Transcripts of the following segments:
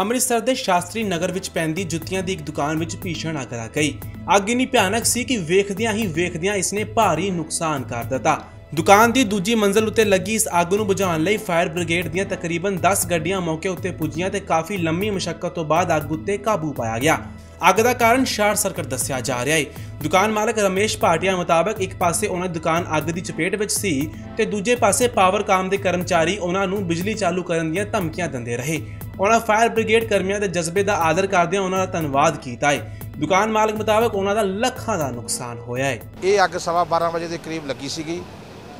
ਅੰਮ੍ਰਿਤਸਰ ਦੇ ਸ਼ਾਸਤਰੀ ਨਗਰ ਵਿੱਚ ਪੈਂਦੀ ਜੁੱਤੀਆਂ ਦੀ ਇੱਕ ਦੁਕਾਨ ਵਿੱਚ ਭੀਸ਼ਣ ਅੱਗ ਲੱਗ ਗਈ। ਅੱਗ ਇੰਨੀ ਭਿਆਨਕ ਸੀ ਕਿ ਵੇਖਦਿਆਂ ਹੀ ਵੇਖਦਿਆਂ ਇਸਨੇ ਭਾਰੀ ਨੁਕਸਾਨ ਕਰ ਦਿੱਤਾ। ਦੁਕਾਨ ਦੀ ਦੂਜੀ ਮੰਜ਼ਲ ਉੱਤੇ ਲੱਗੀ ਇਸ ਅੱਗ ਨੂੰ ਬੁਝਾਉਣ ਲਈ ਫਾਇਰ ਬ੍ਰਿਗੇਡ ਦੀਆਂ ਤਕਰੀਬਨ 10 ਗੱਡੀਆਂ ਮੌਕੇ ਉੱਤੇ ਪੁੱਜੀਆਂ ਤੇ ਕਾਫੀ ਲੰਮੀ ਮੁਸ਼ਕਲ ਤੋਂ ਬਾਅਦ ਅੱਗ ਉੱਤੇ ਕਾਬੂ ਪਾਇਆ ਗਿਆ। ਅੱਗ ਦਾ ਕਾਰਨ ਸ਼ਾਰਟ ਸਰਕਟ ਦੱਸਿਆ ਜਾ ਰਿਹਾ ਹੈ। ਦੁਕਾਨ ਮਾਲਕ ਰਮੇਸ਼ ਭਾਟੀਆ ਮੁਤਾਬਕ ਇੱਕ ਪਾਸੇ ਉਹਨਾਂ ਦੀ ਦੁਕਾਨ ਅੱਗ ਦੀ ਚਪੇਟ ਵਿੱਚ ਸੀ ਤੇ ਦੂਜੇ ਪਾਸੇ ਪਾਵਰ ਕਾਮ ਦੇ ਕਰਮਚਾਰੀ ਉਹਨਾਂ ਨੂੰ ਬਿਜਲੀ ਚਾਲੂ ਕਰਨ ਦੀਆਂ ਧਮਕੀਆਂ ਦਿੰਦੇ ਰਹੇ। ਉਹਨਾਂ ਫਾਇਰ ਬ੍ਰਿਗੇਡ ਕਰਮੀਆਂ ਦੇ ਜਜ਼ਬੇ ਦਾ ਆਦਰ ਕਰਦਿਆਂ ਉਹਨਾਂ ਦਾ ਧੰਨਵਾਦ ਕੀਤਾ ਹੈ। ਦੁਕਾਨ ਮਾਲਕ ਮੁਤਾਬਕ ਉਹਨਾਂ ਦਾ ਲੱਖਾਂ ਦਾ ਨੁਕਸਾਨ ਹੋਇਆ ਹੈ। ਇਹ ਅੱਗ ਸਵਾ 12 ਵਜੇ ਦੇ ਕਰੀਬ ਲੱਗੀ ਸੀਗੀ।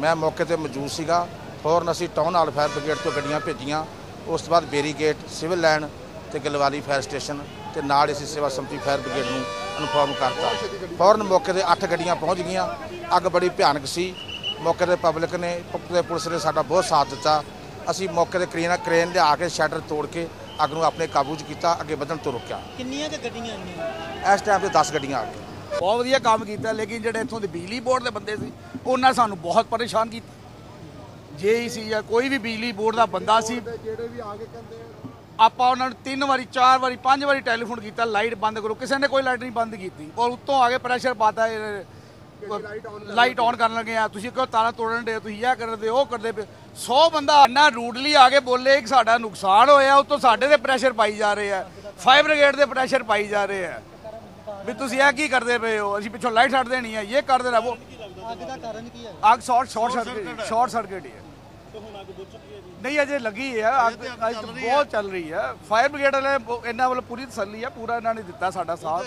ਮੈਂ ਮੌਕੇ ਤੇ ਮੌਜੂਦ ਸੀਗਾ। ਫੌਰਨ ਅਸੀਂ ਟਾਊਨ ਹਾਲ ਫਾਇਰ ਬ੍ਰਿਗੇਡ ਤੋਂ ਗੱਡੀਆਂ ਭੇਜੀਆਂ। ਉਸ ਤੋਂ ਬਾਅਦ ਬੇਰੀਗੇਟ ਸਿਵਲ ਲਾਈਨ ਤੇ ਗਲਵਾਲੀ ਫਾਇਰ ਸਟੇਸ਼ਨ ਤੇ ਨਾਲ ਅਸੀਂ ਸੇਵਾ ਸੰਪਤੀ ਫਾਇਰ ਬ੍ਰਿਗੇਡ ਨੂੰ ਇਨਫੋਰਮ ਕਰਤਾ। ਫੌਰਨ ਮੌਕੇ ਤੇ 8 ਗੱਡੀਆਂ ਪਹੁੰਚ ਗਈਆਂ। ਅੱਗ ਬੜੀ ਭਿਆਨਕ ਸੀ। ਮੌਕੇ ਤੇ ਪਬਲਿਕ ਨੇ ਪ- ਤੇ ਪੁਲਿਸ ਨੇ ਸਾਡਾ ਬਹੁਤ ਸਾਥ ਦਿੱਤਾ। ਅਸੀਂ ਮੌਕੇ ਤੇ ਕਰੇਨ ਕਰੇਨ ਲਿਆ ਕੇ ਸ਼ਟਰ ਤੋੜ ਕੇ ਅੱਗ ਨੂੰ ਆਪਣੇ ਕਾਬੂ 'ਚ ਕੀਤਾ ਅੱਗੇ ਵਧਣ ਤੋਂ ਰੋਕਿਆ। ਕਿੰਨੀਆਂ ਕੁ ਗੱਡੀਆਂ ਆਈਆਂ? ਇਸ ਟਾਈਮ ਤੇ 10 ਗੱਡੀਆਂ ਆ ਗਈਆਂ। ਬਹੁਤ ਵਧੀਆ ਕੰਮ ਕੀਤਾ ਲੇਕਿਨ ਜਿਹੜੇ ਇੱਥੋਂ ਦੇ ਬਿਜਲੀ ਬੋਰਡ ਦੇ ਬੰਦੇ ਸੀ ਉਹਨਾਂ ਸਾਨੂੰ ਬਹੁਤ ਪਰੇਸ਼ਾਨ ਕੀਤਾ। ਜੇਈਸੀ ਜਾਂ ਕੋਈ ਵੀ ਬਿਜਲੀ ਬੋਰਡ ਦਾ ਬੰਦਾ ਸੀ ਜਿਹੜੇ ਵੀ ਆ ਕੇ ਕਹਿੰਦੇ ਆਪਾਂ ਉਹਨਾਂ ਨੂੰ ਤਿੰਨ ਵਾਰੀ ਚਾਰ ਵਾਰੀ ਪੰਜ ਵਾਰੀ ਟੈਲੀਫੋਨ ਕੀਤਾ ਲਾਈਟ ਬੰਦ ਕਰੋ ਕਿਸੇ ਨੇ ਕੋਈ ਲਾਈਟ ਨਹੀਂ ਬੰਦ ਕੀਤੀ। ਔਰ ਉੱਤੋਂ ਆ ਕੇ ਪ੍ਰੈਸ਼ਰ ਪਾਤਾ ਲਾਈਟ ਆਨ ਕਰਨ ਲੱਗੇ ਆ। ਤੁਸੀਂ ਕਿਉਂ ਤਾਰਾਂ ਤੋੜਨ ਦੇ ਤੁਸੀਂ ਇਹ ਕਰਦੇ ਉਹ ਕਰਦੇ ਪਏ। 100 ਬੰਦਾ ਇੰਨਾ ਰੂਡਲੀ ਆ ਕੇ ਬੋਲੇ ਕਿ ਸਾਡਾ ਨੁਕਸਾਨ ਹੋਇਆ ਉੱਤੋਂ ਸਾਡੇ ਤੇ ਪ੍ਰੈਸ਼ਰ ਪਾਈ ਜਾ ਰਹੇ ਆ। ਫਾਇਰ ਬ੍ਰਿਗੇਡ ਦੇ ਪ੍ਰੈਸ਼ਰ ਪਾਈ ਜਾ ਰਹੇ ਆ। ਵੀ ਤੁਸੀਂ ਇਹ ਕੀ ਕਰਦੇ ਪਏ ਹੋ? ਅਸੀਂ ਪਿੱਛੋਂ ਲਾਈਟ ਛੱਡ ਦੇਣੀ ਹੈ ਇਹ ਕਰ ਦੇਣਾ ਉਹ ਅੱਗ ਦਾ ਕਾਰਨ ਕੀ ਹੈ ਅੱਗ short short circuit short circuit ਹੀ। ਹੈ। ਨਹੀਂ ਅਜੇ ਲੱਗੀ ਹੈ। ਅੱਗ ਅੱਜ ਬਹੁਤ ਚੱਲ ਰਹੀ ਹੈ। ਫਾਇਰ ਬ੍ਰਿਗੇਡ ਵਾਲੇ ਇਹਨਾਂ ਵੱਲੋਂ ਪੂਰੀ ਤਸੱਲੀ ਹੈ ਪੂਰਾ ਇਹਨਾਂ ਨੇ ਦਿੱਤਾ ਸਾਡਾ ਸਾਥ।